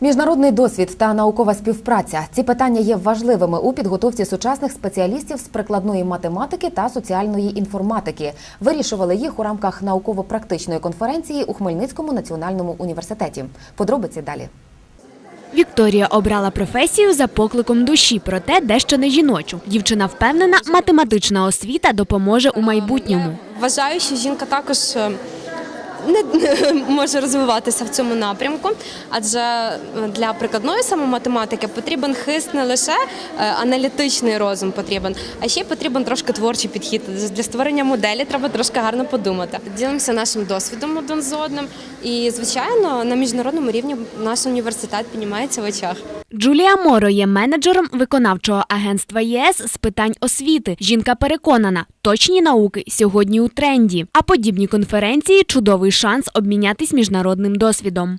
Міжнародний досвід та наукова співпраця ці питання є важливими у підготовці сучасних спеціалістів з прикладної математики та соціальної інформатики. Вирішували їх у рамках науково-практичної конференції у Хмельницькому національному університеті. Подробиці далі. Вікторія обрала професію за покликом душі, проте дещо не жіночу. Дівчина впевнена, математична освіта допоможе у майбутньому. Вважаю, що жінка також е, не може розвиватися в цьому напрямку, адже е, для прикладної саме математики потрібен хист не лише е, аналітичний розум потрібен, а ще й потрібен трошки творчий підхід. Для створення моделі треба трошки гарно подумати. Ділимося нашим досвідом один з одним, і звичайно на міжнародному рівні наш університет піднімається в очах. Джулія Моро є менеджером виконавчого агентства єС з питань освіти. Жінка переконана, точні науки сьогодні у тренді. А подібні конференції чудовий шанс обмінятись міжнародним досвідом.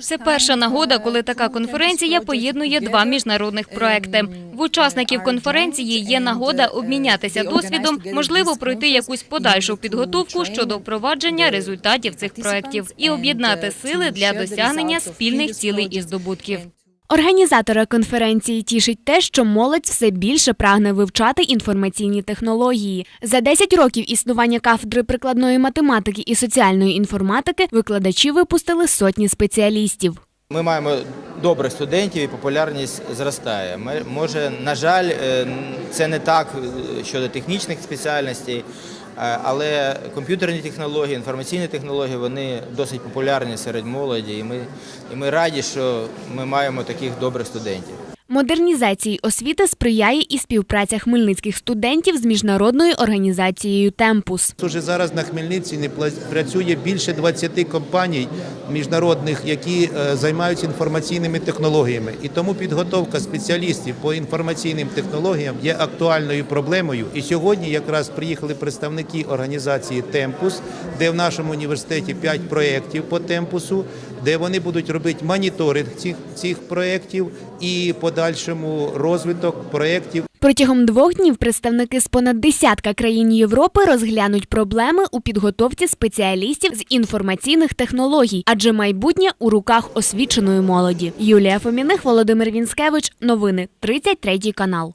Це перша нагода, коли така конференція поєднує два міжнародних проекти. В учасників конференції є нагода обмінятися досвідом, можливо, пройти якусь подальшу підготовку щодо впровадження результатів цих проєктів і об'єднати сили для досягнення спільних цілей і здобутків. Організатора конференції тішить те, що молодь все більше прагне вивчати інформаційні технології. За 10 років існування кафедри прикладної математики і соціальної інформатики викладачі випустили сотні спеціалістів. Ми маємо добрих студентів і популярність зростає. Ми- Може, на жаль, е, це не так е, щодо технічних спеціальностей, але комп'ютерні технології, інформаційні технології вони досить популярні серед молоді, і ми, і ми раді, що ми маємо таких добрих студентів. Модернізації освіти сприяє і співпраця хмельницьких студентів з міжнародною організацією Темпус. Уже зараз на Хмельниччині працює більше 20 компаній міжнародних, які е, займаються інформаційними технологіями. І тому підготовка спеціалістів по інформаційним технологіям є актуальною проблемою. І сьогодні якраз приїхали представники організації Темпус, де в нашому університеті 5 проєктів по темпусу, де вони будуть робити моніторинг цих, цих проєктів і подальшому розвиток проєктів Протягом двох днів представники з понад десятка країн Європи розглянуть проблеми у підготовці спеціалістів з інформаційних технологій, адже майбутнє у руках освіченої молоді. Юлія Фоміних, Володимир Вінськевич. Новини 33 канал.